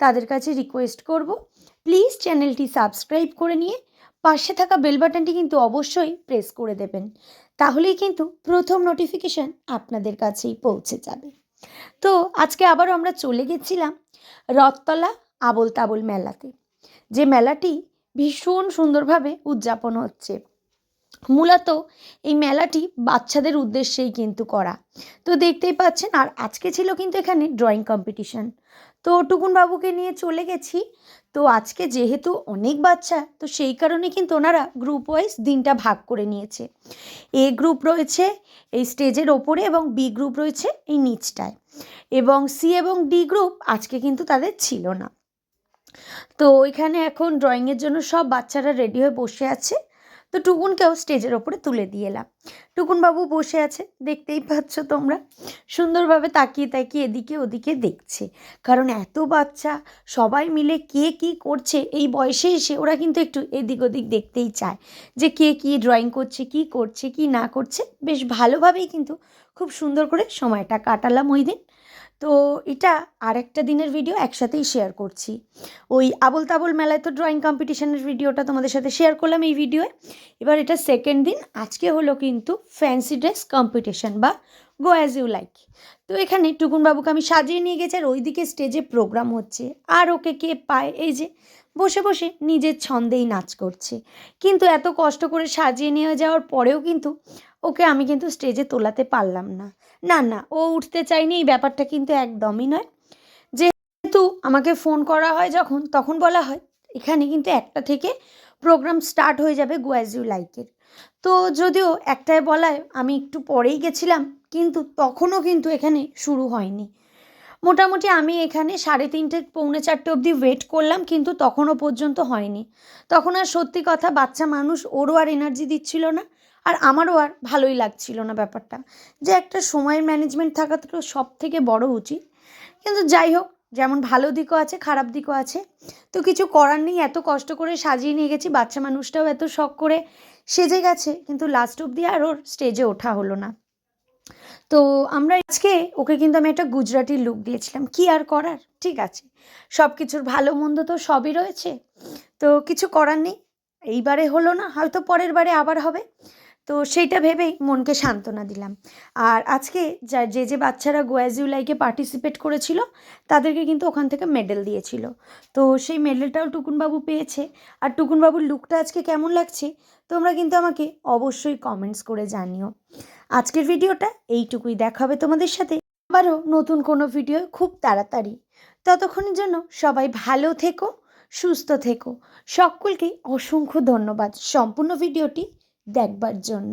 তাদের কাছে রিকোয়েস্ট করব। প্লিজ চ্যানেলটি সাবস্ক্রাইব করে নিয়ে পাশে থাকা বেল বাটনটি কিন্তু অবশ্যই প্রেস করে দেবেন। তাহলেই কিন্তু প্রথম নোটিফিকেশান আপনাদের কাছেই পৌঁছে যাবে। তো আজকে আবারও আমরা চলে গেছিলাম রথতলা আবল তাবল মেলাতে। যে মেলাটি ভীষণ সুন্দরভাবে উদযাপন হচ্ছে। মূলত এই মেলাটি বাচ্চাদের উদ্দেশ্যেই কিন্তু করা। তো দেখতেই পাচ্ছেন, আর আজকে ছিল কিন্তু এখানে ড্রয়িং কম্পিটিশান তো টুকুন বাবুকে নিয়ে চলে গেছি। তো আজকে যেহেতু অনেক বাচ্চা, তো সেই কারণে কিন্তু ওনারা গ্রুপ ওয়াইজ দিনটা ভাগ করে নিয়েছে। এ গ্রুপ রয়েছে এই স্টেজের ওপরে এবং বি গ্রুপ রয়েছে এই নিচটায়। এবং সি এবং ডি গ্রুপ আজকে কিন্তু তাদের ছিল না। তো এখানে এখন ড্রয়িংয়ের জন্য সব বাচ্চারা রেডি হয়ে বসে আছে। তো টুকুনকেও স্টেজের ওপরে তুলে দিয়ে এলাম। টুকুনবাবু বসে আছে, দেখতেই পাচ্ছ তোমরা। সুন্দরভাবে তাকিয়ে তাকিয়ে এদিকে ওদিকে দেখছে। কারণ এত বাচ্চা, সবাই মিলে কে কি করছে, এই বয়সে এসে ওরা কিন্তু একটু এদিক ওদিক দেখতেই চায় যে কে কি ড্রয়িং করছে, কি করছে, কি না করছে। বেশ ভালোভাবেই কিন্তু খুব সুন্দর করে সময়টা কাটালাম ওই দিন। তো এটা আরেকটা দিনের ভিডিও একসাথেই শেয়ার করছি। ওই আবল তাবল মেলায় তো ড্রয়িং কম্পিটিশনের ভিডিওটা তোমাদের সাথে শেয়ার করলাম এই ভিডিওয়ে এবার এটা সেকেন্ড দিন, আজকে হলো কিন্তু ফ্যান্সি ড্রেস কম্পিটিশন বা গো অ্যাজ ইউ লাইক তো এখানে টুকুনবাবুকে আমি সাজিয়ে নিয়ে গেছি, আর ওইদিকে স্টেজে প্রোগ্রাম হচ্ছে। আর ওকে কে পায়? এই যে, বসে বসে নিজের ছন্দেই নাচ করছে। কিন্তু এত কষ্ট করে সাজিয়ে নিয়ে যাওয়ার পরেও কিন্তু ওকে আমি কিন্তু স্টেজে তোলাতে পারলাম না। না না, ও উঠতে চায়নি, এই ব্যাপারটা কিন্তু একদমই নয়। যেহেতু আমাকে ফোন করা হয় যখন, তখন বলা হয়, এখানে কিন্তু একটা থেকে প্রোগ্রাম স্টার্ট হয়ে যাবে গোয়াজ ইউ লাইকের তো যদিও একটায় বলায় আমি একটু পরেই গেছিলাম, কিন্তু তখনও কিন্তু এখানে শুরু হয়নি। মোটামুটি আমি এখানে সাড়ে তিনটে, পৌনে চারটে অবধি ওয়েট করলাম, কিন্তু তখনও পর্যন্ত হয়নি। তখন আর সত্যি কথা বাচ্চা মানুষ ওরও আর এনার্জি দিচ্ছিল না। আর আমারও আর ভালোই লাগছিল না ব্যাপারটা। যে একটা সময়ের ম্যানেজমেন্ট থাকা তো সব থেকে বড় উচিত। কিন্তু যাই হোক, যেমন ভালো দিকও আছে, খারাপ দিকও আছে। তো কিছু করার নেই, এত কষ্ট করে সাজিয়ে নিয়ে গেছি, বাচ্চা মানুষটাও এত শখ করে সেজে গেছে, কিন্তু লাস্ট অবধি আর ওর স্টেজে ওঠা হলো না। তো আমরা আজকে ওকে কিন্তু আমি একটা গুজরাটি লুক দিয়েছিলাম। কি আর করার? ঠিক আছে। সব কিছুর ভালো মন্দ তো সবই রয়েছে। তো কিছু করার নেই। এইবারে হলো না, হয়তো পরের বারে আবার হবে। তো সেইটা ভেবেই মনকে সান্ত্বনা দিলাম। আর আজকে যা, যে যে বাচ্চারা গোয়াজিউ লাইকে পার্টিসিপেট করেছিল, তাদেরকে কিন্তু ওখান থেকে মেডেল দিয়েছিল। তো সেই মেডেলটাও টুকুনবাবু পেয়েছে। আর টুকুনবাবুর লুকটা আজকে কেমন লাগছে, তোমরা কিন্তু আমাকে অবশ্যই কমেন্টস করে জানিও। আজকের ভিডিওটা এইটুকুই। দেখা হবে তোমাদের সাথে আবারও নতুন কোনো ভিডিও খুব তাড়াতাড়ি। ততক্ষণের জন্য সবাই ভালো থেকো, সুস্থ থেকো। সকলকেই অসংখ্য ধন্যবাদ। সম্পূর্ণ ভিডিওটি দেখবার জন্য।